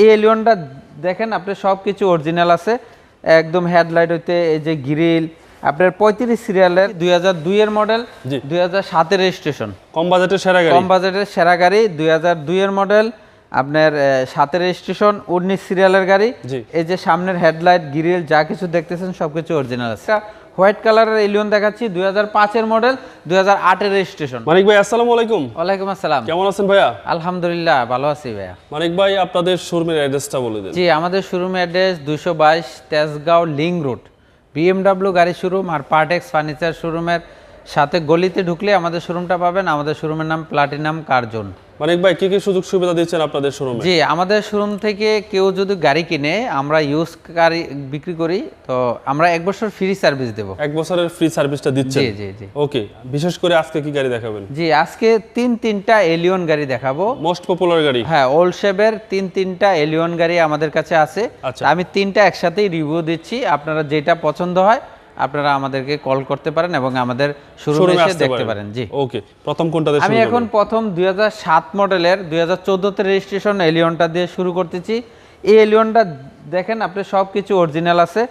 এই এলিয়নটা দেখেন আপনি সব কিছু অরিজিনাল আছে। একদম হেডলাইট হইতে এই যে গ্রিল আপনার পঁয়ত্রিশ সিরিয়ালের দুই হাজার দুইয়ের মডেল দুই হাজার সাতের রেজিস্ট্রেশন কম বাজেটের সেরা গাড়ি। কম বাজেটের সেরা গাড়ি দুই হাজার দুইয়ের মডেল আপনার সাতের রেজিস্ট্রেশন উনিশ সিরিয়ালের গাড়ি। এই যে সামনের হেডলাইট গ্রিল যা কিছু দেখতেছেন সব কিছু অরিজিনাল আছে। হোয়াইট কালারের এলিয়ন দেখাচ্ছি দুই হাজার পাঁচের মডেল দুই হাজার আটের রেজিস্ট্রেশন মানিক ভাই আসসালাম আলাইকুম। ওয়ালাইকুম আসসালাম। কেমন আছেন ভাইয়া? আলহামদুলিল্লাহ ভালো আছি ভাইয়া। মানিক ভাই আপনাদের শোরুমের অ্যাড্রেসটা বলে দিন। জি আমাদের শোরুমের অ্যাড্রেস দুশো বাইশ তেজগাঁও লিং রোড বিএমডাব্লিউ গাড়ি শোরুম আর পার্টেক্স ফার্নিচার শোরুমের সাথে গলিতে ঢুকলে আমাদের শোরুমটা পাবেন। আমাদের শোরুমের নাম প্লাটিনাম কার্জন মানিক ভাই কি কি সুযোগ সুবিধা দিচ্ছেন আপনাদের শোরুমে? জি আমাদের শোরুম থেকে কেউ যদি গাড়ি কিনে আমরা ইউজ গাড়ি বিক্রি করি তো আমরা এক বছর ফ্রি সার্ভিস দেব। এক বছরের ফ্রি সার্ভিসটা দিচ্ছেন? জি জি জি। ওকে বিশেষ করে আজকে কি গাড়ি দেখাবেন? জি আজকে তিন তিনটা এলিয়ন গাড়ি দেখাবো। মোস্ট পপুলার গাড়ি? হ্যাঁ ওল্ড শেপের তিন তিনটা এলিয়ন গাড়ি আমাদের কাছে আছে। আচ্ছা। আমি তিনটা একসাথেই রিভিউ দিচ্ছি আপনারা যেটা পছন্দ হয় আপনারা আমাদেরকে কল করতে পারেন এবং আমাদের শোরুমে এসে দেখতে পারেন জি। ওকে প্রথম কোনটা আমি এখন প্রথম দুই হাজার সাত মডেলের দুই হাজার চোদ্দোতে রেজিস্ট্রেশন এলিয়নটা দিয়ে শুরু করতেছি। এই এলিয়নটা দেখেন আপনি সব কিছু অরিজিনাল আছে।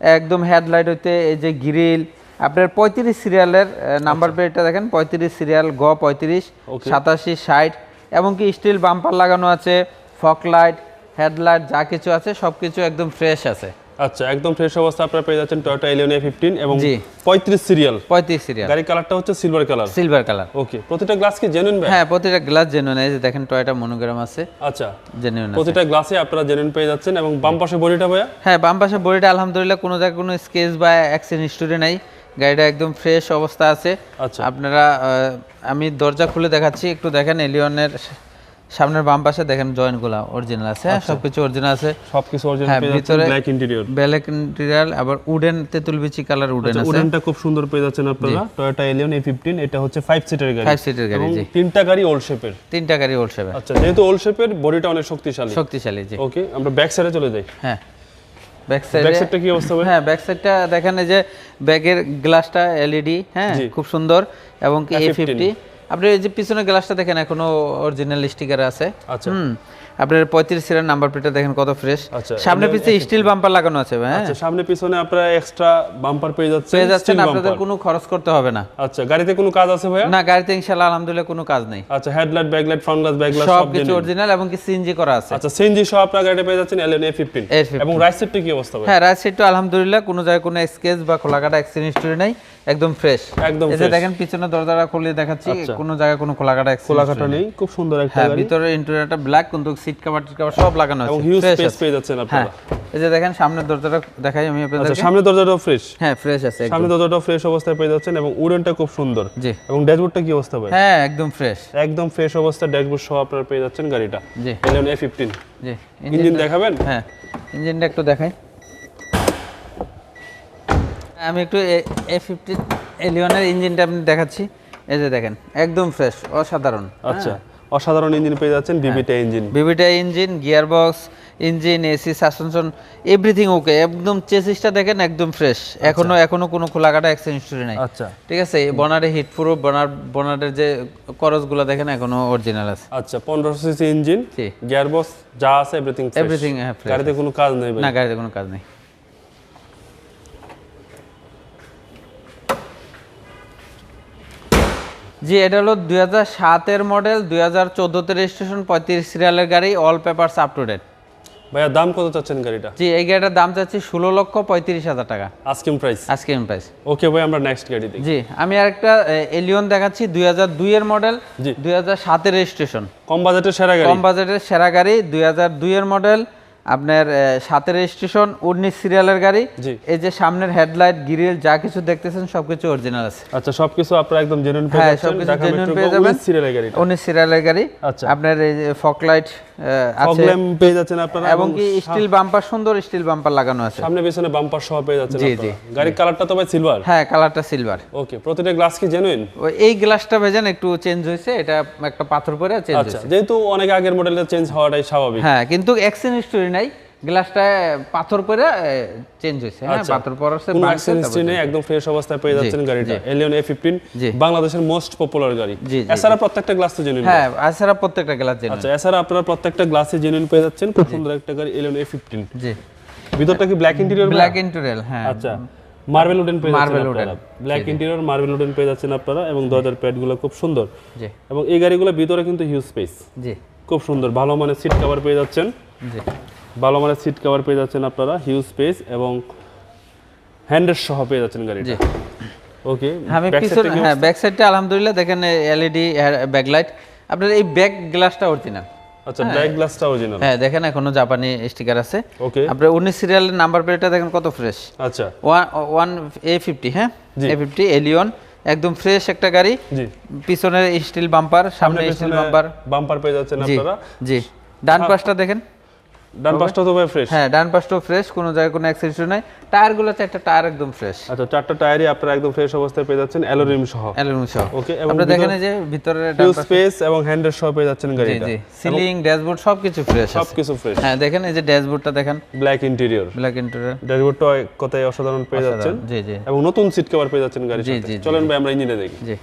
একদম হেডলাইট হইতে এই যে গ্রিল আপনার পঁয়ত্রিশ সিরিয়ালের নাম্বার প্লেটটা দেখেন পঁয়ত্রিশ সিরিয়াল গ পঁয়ত্রিশ সাতাশি ষাট এমনকি স্টিল বাম্পার লাগানো আছে ফক লাইট হেডলাইট যা কিছু আছে সব কিছু একদম ফ্রেশ আছে। আচ্ছা একদম ফ্রেশ অবস্থা আপনারা পেয়ে যাচ্ছেন টয়োটা এলিয়ন ফিফটিন এবং জি। পঁয়ত্রিশ সিরিয়াল পঁয়ত্রিশ সিরিয়াল গাড়ির কালারটা হচ্ছে silver colour silver colour okay প্রতিটা গ্লাস কি জেনুইন ভাই? হ্যাঁ প্রতিটা গ্লাস জেনুইন এই যে দেখেন টয়টা মনোগ্রাম আছে। আচ্ছা জেনুইন প্রতিটা গ্লাসে আপনারা জেনুইন পেয়ে যাচ্ছেন এবং বাম পাশে বডিটা ভাইয়া? হ্যাঁ বাম পাশে বডিটা আলহামদুলিল্লাহ কোনো জায়গায় কোনো স্কেচ বা অ্যাক্সিডেন্ট হিস্টোরি নাই। গাড়িটা একদম ফ্রেশ অবস্থা আছে। আচ্ছা। আপনারা আমি দরজা খুলে দেখাচ্ছি। একটু দেখেন এলিয়নের সামনের বাম পাশে দেখেন জয়েন্টগুলো অরিজিনাল আছে হ্যাঁ সবকিছু অরিজিনাল আছে। সবকিছু অরিজিনাল হ্যাঁ, পেয়ে ভিতরে- ব্ল্যাক ইন্টেরিয়র ব্যালেক ইন্টেরিয়াল আবার উডেন তেঁতুল বিচি কালার উডেন আছে। উডেনটা খুব সুন্দর পেয়ে যাচ্ছেন আপনারা। টয়োটা এলিয়ন এ ফিফটিন এটা হচ্ছে ফাইভ সিটার গাড়ি। ফাইভ সিটের গাড়ি জি। তিনটা গাড়ি ওল্ড শেপের তিনটা গাড়ি ওল্ড সেভেন আচ্ছা যেহেতু ওল্ড শেপের বডিটা অনেক শক্তিশালী। শক্তিশালী জি। ওকে আমরা ব্যাক সাইডে চলে যাই। হ্যাঁ। ব্যাক ব্যাক সাইডে সাইডটা কি অবস্থা হ্যাঁ ব্যাক সাইডটা দেখেন এই যে ব্যাগের গ্লাসটা এলইডি হ্যাঁ। খুব সুন্দর। এবং কি এ ফিফটি আপনি এই যে পিছনের গ্লাসটা দেখেন এখনও অরিজিনাল স্টিকার আছে। আচ্ছা। হুম। আপনার পঁয়ত্রিশ সিরের নাম্বার প্লেটটা দেখেন কত ফ্রেশ আচ্ছা, সামনে পিছে স্টিল বাম্পার লাগানো আছে হ্যাঁ? আচ্ছা সামনে পিছনে আপনারা এক্সট্রা বাম্পার পেয়ে যাচ্ছেন পেয়ে যাচ্ছেন আপনাদের কোনো খরচ করতে হবে না। আচ্ছা গাড়িতে কোনো কাজ আছে ভাইয়া? না গাড়িতে ইনশাল্লাহ আলহামদুলিল্লাহ কোনো কাজ নেই। আচ্ছা headlight backlight front glass back glass সব কিছু অরিজিনাল এবং কি সিএনজি করা আছে। আচ্ছা সিএনজি সহ আপনারা গাড়িটা পেয়ে যাচ্ছেন এলিয়ন এ ফিফটিন A15 এবং রাইট সাইডটা কি অবস্থা ভাই হ্যাঁ রাইট সাইডটা আলহামদুলিল্লাহ কোনো জায়গায় কোনো স্কেচ বা খোলাকাটা অ্যাক্সিডেন্ট হিস্টোরি নাই একদম ফ্রেশ একদম এই যে আচ্ছা। দেখেন পিছনে দরজাটা খুলে দেখাচ্ছি কোনো জায়গায় কোনো খোলাকাটা খোলা অ্যাক্সিডেন্ট কাটা নেই খুব সুন্দর একটা হ্যাঁ গাড়ি। ভিতরে ইন্টেরিয়রটা ব্ল্যাক কিন্তু সিট কভার কভার সব লাগানো আছে হিউজ স্পেস পেয়ে যাচ্ছেন হ্যাঁ আপনারা। এই যে দেখেন সামনের দরজাটা দেখাই আমি আচ্ছা আপনাদেরকে সামনে দরজাটাও ফ্রেশ হ্যাঁ ফ্রেশ আছে একদম। সামনে দরজাটাও ফ্রেশ অবস্থায় পেয়ে যাচ্ছেন এবং উডেনটা খুব সুন্দর। জি। এবং ড্যাশবোর্ডটা কি অবস্থা ভাই? হ্যাঁ একদম ফ্রেশ একদম ফ্রেশ অবস্থা ড্যাশবোর্ড সহ আপনারা পেয়ে যাচ্ছেন গাড়িটা। জি। এলিয়ন এ ফিফটিন জি। ইঞ্জিন দেখাবেন? হ্যাঁ ইঞ্জিনটা একটু দেখাই। আমি একটু এ ফিফটিন এলিয়নের ইঞ্জিনটা আপনি দেখাচ্ছি। এই যে দেখেন একদম ফ্রেশ অসাধারণ। আচ্ছা। অসাধারণ ইঞ্জিন পেয়ে যাচ্ছেন। বিবিটা engine বিবিটা engine gear box engine AC suspension everything okay একদম চেসিসটা দেখেন একদম ফ্রেশ এখনও এখনও কোনো খোলাকাটা অ্যাক্সিডেন্ট হিস্টোরি নাই। আচ্ছা। ঠিক আছে? বনারে হিট প্রুফ বনার বনারের যে করসগুলো দেখেন এখনও অরিজিনাল আছে। আচ্ছা পনেরোশো সিসি ইঞ্জিন জি। গিয়ার বক্স যা আছে এভরিথিং এভরিথিং হ্যাঁ গাড়িতে কোনো কাজ নেই ভাই। না গাড়িতে কোনো কাজ নেই। জি এটা হলো দুই হাজার মডেল দুই হাজার চোদ্দোতে রেজিস্ট্রেশন পঁয়ত্রিশ সিরিয়ালের গাড়ি all papers up to date ভাইয়া দাম কত চাচ্ছেন গাড়িটা? জি এই গাড়িটার দাম চাচ্ছি ষোলো লক্ষ পঁয়ত্রিশ হাজার টাকা। আস্কিং প্রাইস আজকে প্রাইস ওকে ভাই আমরা নেক্সট গাড়ি দেখি। জি আমি আরেকটা এলিয়ন দেখাচ্ছি দুই হাজার দুইয়ের মডেল জি। দুই হাজার সাতের রেজিস্ট্রেশন কম বাজেটের সেরা গাড়ি। কম বাজেটের সেরা গাড়ি দুই হাজার দুইয়ের মডেল আপনার সাতের স্টেশন উনিশ সিরিয়ালের গাড়ি। এই যে সামনের হেডলাইট গ্রিল যা কিছু দেখতেছেন সবকিছু অরিজিনাল আছে। আচ্ছা সবকিছু আপনারা একদম জেনুইন পেয়ে যাবেন হ্যাঁ সবকিছু জেনুইন পেয়ে যাবেন। সিরিয়ালের গাড়ি উনিশ সিরিয়ালের গাড়ি। আচ্ছা। আপনার এই যে ফকলাইট আছে। পেয়ে যাচ্ছেন আপনারা এবং কি স্টিল বাম্পার সুন্দর স্টিল বাম্পার লাগানো আছে। সামনে পিছনে বাম্পার সহ পেয়ে যাচ্ছেন জি, গাড়ির কালারটা তো ভাই সিলভার হ্যাঁ কালারটা সিলভার ওকে প্রতিটা গ্লাস কি জেনুইন এই গ্লাসটা ভেজেন একটু চেঞ্জ হয়েছে এটা একটা পাথর পরে চেঞ্জ আচ্ছা হয়েছে। যেহেতু অনেক আগের মডেল চেঞ্জ হওয়াটাই স্বাভাবিক। হ্যাঁ কিন্তু অ্যাক্সিডেন্ট স্টোরি নাই। গ্লাসটা পাথর করে চেঞ্জ হ্যাঁ আচ্ছা। পাথর পরাছে একদম ফ্রেশ অবস্থায় পেয়ে যাচ্ছেন গাড়িটা। এলিয়ন। বাংলাদেশের মোস্ট পপুলার গাড়ি। জি, এছাড়া প্রত্যেকটা গ্লাস তো জেনুইন হ্যাঁ এছাড়া প্রত্যেকটা গ্লাস জেনুইন আচ্ছা এছাড়া আপনারা প্রত্যেকটা গ্লাসে জেনুইন পেয়ে যাচ্ছেন। খুব সুন্দর একটা গাড়ি এলিয়ন জি। ভিতরটা কি ব্ল্যাক ইন্টেরিয়র ব্ল্যাক ইন্টেরিয়াল হ্যাঁ। আচ্ছা মার্বেল উডেন পেয়ে ব্ল্যাক ইন্টেরিয়র মার্বেল উডেন পেয়ে যাচ্ছেন আপনারা এবং দরজার প্যাডগুলো খুব সুন্দর। জি। এবং এই গাড়িগুলোর ভিতরে কিন্তু হিউজ স্পেস জি। খুব সুন্দর ভালো মানের সিট কভার পেয়ে যাচ্ছেন। জি। ভালো মানের সিট কভার পেয়ে যাচ্ছেন আপনারা হিউজ স্পেস এবং হ্যান্ডের সহ পেয়ে যাচ্ছেন গাড়িটা। ওকে আমি পিছনে হ্যাঁ ব্যাক সাইডটা আলহামদুলিল্লাহ দেখেন এলইডি ব্যাকলাইট আপনার এই ব্যাক গ্লাসটা অরিজিনাল আচ্ছা ব্ল্যাক গ্লাসটা অরিজিনাল হ্যাঁ দেখেন এখনও জাপানি স্টিকার আছে। ওকে আপনার উনিশ সিরিয়ালের নাম্বার প্লেটটা দেখেন কত ফ্রেশ আচ্ছা। ওয়ান ওয়ান এ ফিফটি হ্যাঁ? জি। এ ফিফটি এলিয়ন একদম ফ্রেশ একটা গাড়ি। জি। পিছনের স্টিল বাম্পার সামনে স্টিল বাম্পার বাম্পার পেয়ে যাচ্ছেন আপনারা। জি। ডান পাশটা দেখেন। ডান পাশটা তো ভাই ফ্রেশ হ্যাঁ ডান পাশটাও ফ্রেশ কোনো জায়গায় কোনো অ্যাক্সিডেন্ট নাই। টায়ারগুলো চারটা টায়ার একদম ফ্রেশ আচ্ছা চারটা টায়ারই আপনারা একদম ফ্রেশ অবস্থায় পেয়ে যাচ্ছেন অ্যালোরিম সহ। অ্যালুমিনিয়াম সহ। ওকে এবং আপনি দেখেন যে ভিতরে ডান পাশে- স্পেস এবং হ্যান্ডের সহ পেয়ে যাচ্ছেন জি গাড়িটা। জি সিলিং ড্যাশবোর্ড সবকিছু ফ্রেশ আছে। সবকিছু ফ্রেশ হ্যাঁ দেখেন এই যে ড্যাশবোর্ডটা দেখেন। ব্ল্যাক ইন্টেরিয়র ব্ল্যাক ইন্টেরিয়র ড্যাশবোর্ডটা কথায় অসাধারণ পেয়ে যাচ্ছেন। জি জি। এবং নতুন সিট কভার পেয়ে যাচ্ছেন গাড়ির জি, সাথে। জি, জি, চলেন ভাই আমরা ইঞ্জিনে দেখি। জি।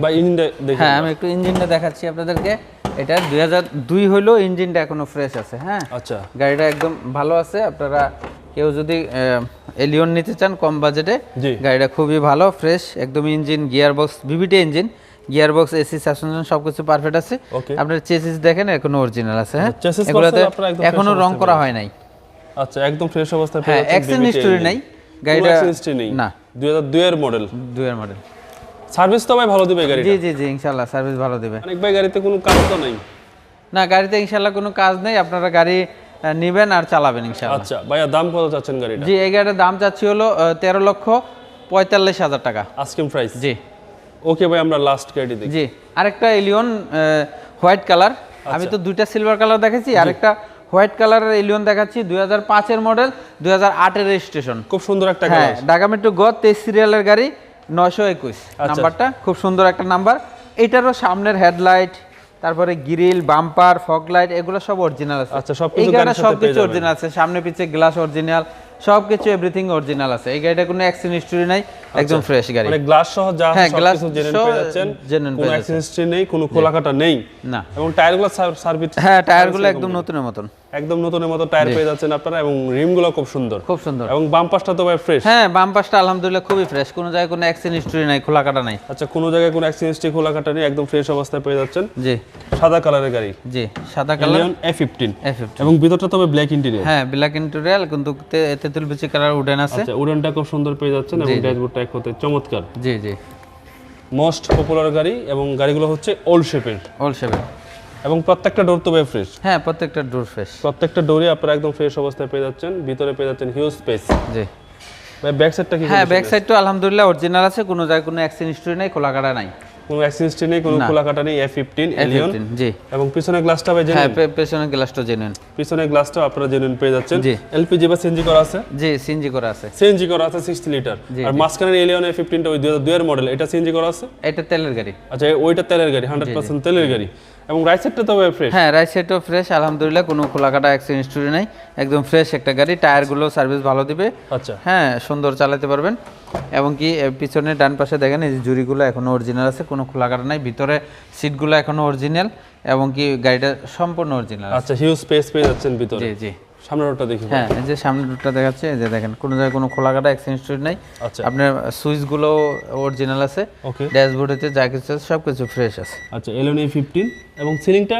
বা ইঞ্জিনটা হ্যাঁ আমি একটু ইঞ্জিনটা দেখাচ্ছি আপনাদেরকে। এটা দুই হাজার দুই হলেও ইঞ্জিনটা এখনও ফ্রেশ আছে হ্যাঁ? আচ্ছা। গাড়িটা একদম ভালো আছে। আপনারা কেউ যদি এলিয়ন নিতে চান কম বাজেটে গাড়িটা খুবই ভালো ফ্রেশ একদম engine gear box VVT engine gear box AC suspension সবকিছু পারফেক্ট আছে. আপনার চেসিস দেখেন এখনও অরিজিনাল আছে হ্যাঁ? Chassis এগুলোতে এখনও রং করা হয় নাই। আচ্ছা একদম ফ্রেশ অবস্থায় হ্যাঁ অ্যাক্সিডেন্ট BBT নাই। গাড়িটা না। 2002 এর মডেল দুইয়ের মডেল সার্ভিস তো ভাই ভালো দিবে গাড়িটা। জি জি জি ইনশাল্লাহ সার্ভিস ভালো দেবে। অনেক ভাই গাড়িতে কোনো কাজ তো নাই? না গাড়িতে ইনশাল্লাহ কোনো কাজ নেই আপনারা গাড়ি নিবেন আর চালাবেন ইনশাল্লাহ। আচ্ছা ভাইয়া দাম কত চাচ্ছেন গাড়িটা? জি এই গাড়ির দাম চাচ্ছি হলো তেরো লক্ষ পঁয়তাল্লিশ হাজার টাকা। আস্কিং প্রাইস জি। ওকে ভাই আমরা লাস্ট গাড়ি দেখি। জি আরেকটা এলিয়ন হোয়াইট কালার আমি তো দুইটা সিলভার কালার দেখেছি আরেকটা হোয়াইট কালারের এলিয়ন দেখাচ্ছি দুই হাজার পাঁচের মডেল দুই হাজার আটের রেজিস্ট্রেশন খুব সুন্দর একটা হ্যাঁ গাড়ি ঢাকা মেট্রো গ তেইশ সিরিয়ালের গাড়ি নয়শো একুশ আচ্ছা। নাম্বারটা খুব সুন্দর একটা নাম্বার। এটারও সামনের হেডলাইট তারপরে গ্রিল বাম্পার ফগ লাইট এগুলো সব অরিজিনাল আছে। আচ্ছা, সবকিছু এই গাড়িটা সব কিছু অরিজিনাল আছে সামনে পিছে গ্লাস অরিজিনাল সব কিছু এভরিথিং অরিজিনাল আছে। এই গাড়িটা কোনো অ্যাক্সিডেন্ট হিস্টরি নাই একদম ফ্রেশ গাড়ি। মানে গ্লাস সহ যা হ্যাঁ, সব কিছু জেনুইন পেয়ে যাচ্ছেন। কোনো অ্যাক্সিডেন্ট হিস্ট্রি নেই কোনো খোলাকাটা নেই। না। এবং টায়ারগুলো সার্ভিস হ্যাঁ টায়ারগুলো একদম নতুনের মতন। একদম নতুনের মতো টায়ার পেয়ে যাচ্ছেন আপনারা এবং রিমগুলো খুব সুন্দর। খুব সুন্দর। এবং বাম পাশটা তো ভাই ফ্রেশ হ্যাঁ বাম পাশটা আলহামদুলিল্লাহ খুবই ফ্রেশ কোনো জায়গায় কোনো অ্যাক্সিডেন্ট হিস্টরি নাই খোলা কাটা নাই। আচ্ছা কোনো জায়গায় কোনো অ্যাক্সিডেন্ট হিস্ট্রি খোলাকাটা নেই একদম ফ্রেশ অবস্থায় পেয়ে যাচ্ছেন। জি। সাদা কালারের গাড়ি। জি সাদা কালার এ ফিফটিন এবং ভিতরটা তবে ব্ল্যাক ইন্টেরিয়র হ্যাঁ ব্ল্যাক ইন্টেরিয়াল কিন্তু তে- তেঁতুল বিচি কালার উডেন আছে। আচ্ছা উডেনটা খুব সুন্দর পেয়ে যাচ্ছেন এবং ড্যাশবোর্ডটা এক হতে চমৎকার। জি জি। মোস্ট পপুলার গাড়ি এবং গাড়িগুলো হচ্ছে ওল্ড শেপের অল সেভেন এবং প্রত্যেকটা ডোর তো ভাই ফ্রেশ হ্যাঁ প্রত্যেকটা ডোর ফ্রেশ প্রত্যেকটা ডোরে আপনারা একদম ফ্রেশ অবস্থায় পেয়ে যাচ্ছেন ভিতরে পেয়ে যাচ্ছেন হিউজ স্পেস জি। ভাই ব্যাক সাইডটা কি হ্যাঁ ব্যাক সাইডটা আলহামদুলিল্লাহ অরিজিনাল আছে কোনো জায়গায় কোনো অ্যাক্সিডেন্ট হিস্টরি নাই খোলা কাটা নাই। কোনো অ্যাক্সিডেন্ট নেই কোনো খোলাকাটা নেই এ ফিফটিন এলিয়ন জি। এবং পিছনের গ্লাসটা ভাই হ্যাঁ জেনুইন পে- পেছনের গ্লাসটা জেনুইন পিছনের গ্লাসটাও আপনারা জেনুইন পেয়ে যাচ্ছেন। জি। এলপিজি বা সিএনজি করা আছে? জি সিনজি করা আছে। সিএনজি করা আছে সিক্সটি লিটার আর মাঝখানের এলিয়ন এ ফিফটিনটা ওই দুই হাজার দুইয়ের মডেল এটা সিএনজি করা আছে? এটা তেলের গাড়ি। আচ্ছা ওইটা তেলের গাড়ি হান্ড্রেড পার্সেন্ট তেলের গাড়ি। এবং রাইট সাইডটা তো ফ্রেশ হ্যাঁ রাইট সাইডটাও ফ্রেশ আলহামদুলিল্লাহ কোনো খোলাকাটা অ্যাক্সিডেন্ট স্টোরি নাই। একদম ফ্রেশ একটা গাড়ি টায়ারগুলো সার্ভিস ভালো দিবে। আচ্ছা। হ্যাঁ সুন্দর চালাতে পারবেন। এবং কি পিছনে ডান পাশে দেখেন এই জুড়িগুলো এখনও অরিজিনাল আছে কোনো খোলাকাটা নাই। ভিতরে সিটগুলো এখনও অরিজিনাল এবং কি গাড়িটা সম্পূর্ণ অরিজিনাল আচ্ছা হিউজ স্পেস পেয়ে যাচ্ছেন ভিতরে। জি জি। সামনের রোডটা দেখি হ্যাঁ এই যে সামনের রুটটা দেখাচ্ছে এই যে দেখেন কোনো জায়গায় কোনো খোলা কাটা অ্যাক্সিডেন্ট নাই। আচ্ছা। আপনার সুইচগুলো অরিজিনাল আছে ওকে ড্যাশবোর্ডেতে যা কিছু আছে সব কিছু ফ্রেশ আছে। আচ্ছা এলিয়ন এ ফিফটিন এবং সিলিংটা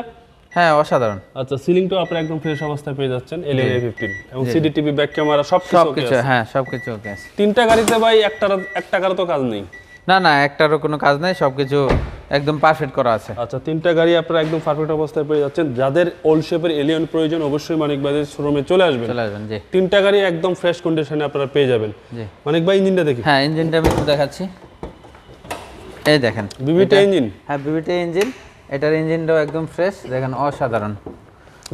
হ্যাঁ অসাধারণ। আচ্ছা সিলিংটাও আপনারা একদম ফ্রেশ অবস্থায় পেয়ে যাচ্ছেন এলিয়ন এ ফিফটিন এবং সিডি টিভি ব্যাক ক্যামেরা সব কিছু কিছু হ্যাঁ সব কিছু ওকে আছে। তিনটা গাড়িতে ভাই একটা এক টাকার তো কাজ নেই। না না একটারও কোনো কাজ নাই সব কিছু একদম পারফেক্ট করা আছে। আচ্ছা তিনটা গাড়ি আপনারা একদম পারফেক্ট অবস্থায় পেয়ে যাচ্ছেন। যাদের ওল্ড শেপের এলিয়ন প্রয়োজন অবশ্যই মানিক বাজার শোরুমে চলে আসবেন। চলে আসবেন জি। তিনটা গাড়ি একদম ফ্রেশ কন্ডিশনে আপনারা পেয়ে যাবেন। জি। মানিক ভাই ইঞ্জিনটা দেখি। হ্যাঁ ইঞ্জিনটা আমি দেখাচ্ছি। এই দেখেন বিবিটা ইঞ্জিন হ্যাঁ বিবিটি ইঞ্জিন এটার ইঞ্জিনটাও একদম ফ্রেশ দেখেন অসাধারণ।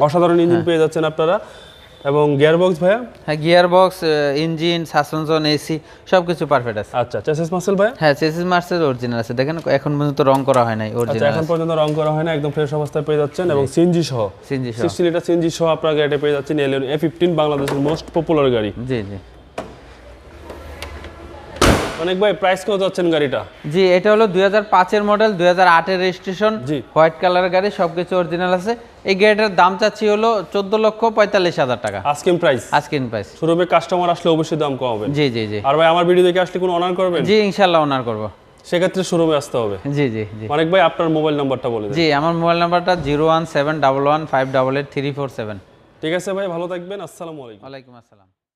অসাধারণ ইঞ্জিন পেয়ে যাচ্ছেন আপনারা। এবং গিয়ারবক্স ভাইয়া? হ্যাঁ gear box engine suspension AC সব কিছু পারফেক্ট আছে। আচ্ছা চেসিস মাসেল ভাইয়া? হ্যাঁ চেসিস মার্সেল অরিজিনাল আছে। দেখেন এখন পর্যন্ত রং করা হয় নাই আচ্ছা অরিজিনাল এখন পর্যন্ত রং করা হয় না একদম ফ্রেশ অবস্থায় পেয়ে যাচ্ছেন এবং সিএনজি সহ। সিএনজি সহ। সিক্সটি লিটার সিএনজি সহ আপনারা গাড়িটা পেয়ে যাচ্ছেন এলিয়ন এ ফিফটিন বাংলাদেশের মোস্ট পপুলার গাড়ি। জি জি। অনেক ভাই প্রাইস কত যাচ্ছেন গাড়িটা? জি এটা হলো দুই হাজার পাঁচের মডেল দুই হাজার আটের রেজিস্ট্রেশন জি। হোয়াইট কালারের গাড়ি সবকিছু অরিজিনাল আছে। এই গাড়িটার দাম চাচ্ছি হলো চোদ্দ লক্ষ পঁয়তাল্লিশ হাজার টাকা। আজকের প্রাইস আজকিন প্রাইস শোরুমে কাস্টমার আসলে অবশ্যই দাম কমাবে। জি জি জি। আর ভাই আমার ভিডিও দেখে আসলে কোনো অনার করবেন? জি ইনশাল্লাহ ওনার করব। সেক্ষেত্রে শোরুমে আসতে হবে। জি জি জি। অনেক ভাই আপনার মোবাইল নাম্বারটা বলে দেন। জি আমার মোবাইল নাম্বারটা zero one seven double one five double eight three four seven ঠিক আছে ভাই ভালো থাকবেন আসসালামু আলাইকুম। ওয়ালাইকুম আসসালাম।